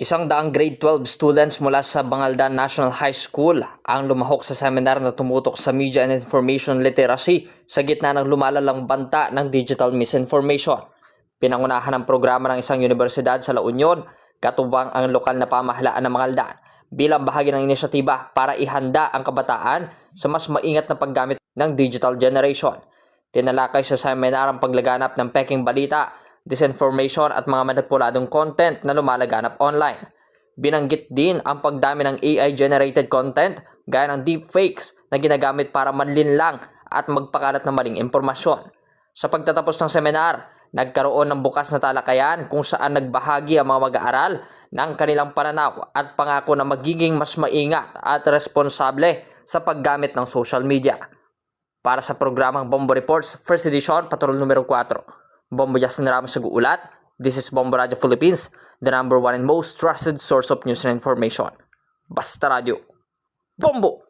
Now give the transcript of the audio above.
Isang daang grade 12 students mula sa Bangaldan National High School ang lumahok sa seminar na tumutok sa media and information literacy sa gitna ng lumalalang banta ng digital misinformation. Pinangunahan ng programa ng isang universidad sa La Union, katubang ang lokal na pamahalaan ng Bangaldan bilang bahagi ng inisyatiba para ihanda ang kabataan sa mas maingat na paggamit ng digital generation. Tinalakay sa seminar ang paglaganap ng peking balita, disinformation at mga manipuladong content na lumalaganap online. Binanggit din ang pagdami ng AI-generated content gaya ng deepfakes na ginagamit para manlinlang at magpakalat ng maling impormasyon. Sa pagtatapos ng seminar, nagkaroon ng bukas na talakayan kung saan nagbahagi ang mga mag-aaral ng kanilang pananaw at pangako na magiging mas maingat at responsable sa paggamit ng social media. Para sa programang Bombo Reports, First Edition, Patrol numero 4. Bombo Justin Ramos nag-uulat. This is Bombo Radio Philippines, the number one and most trusted source of news and information. Basta Radio. Bombo!